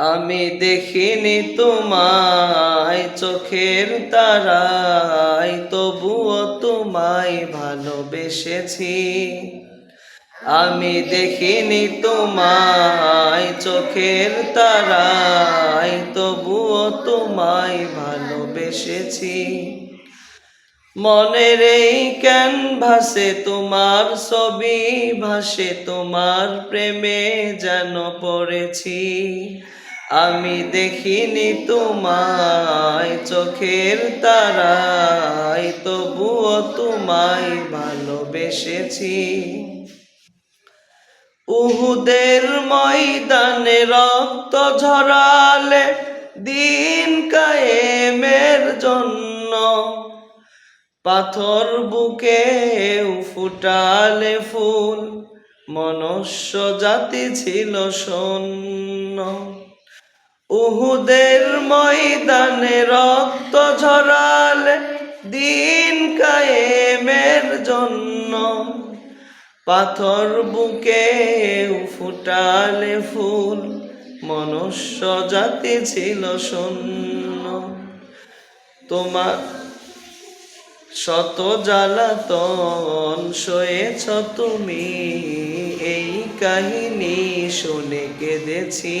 আমি দেখিনি তোমায় চোখের তারাই তবুও তোমায় ভালোবেসেছি। আমি দেখিনি তোমায় চোখের তারাই তবুও তোমায় ভালোবেসেছি। মনের এই ক্যানভাসে তোমার ছবি ভাসে, তোমার প্রেমে যেন পড়েছি। আমি দেখিনি তোমায়, চোখের তারাই তবুও তোমায় ভালোবেসেছি। উহুদের ময়দানে রক্ত ঝরালে দিন কায়েমের জন্য, পাথর বুকে ফুটালে ফুল, মনুষ্য জাতি ছিল শূন্য। উহুদের ময়দানে রক্ত ঝরালে দিন কায়েমের জন্য। পাথর বুকে ফুটালে ফুল, মনুষ্য জাতি ছিল শূন্য। তোমার শত জ্বালাতন সয়েছ তুমি, এই কাহিনী শুনে কেঁদেছি।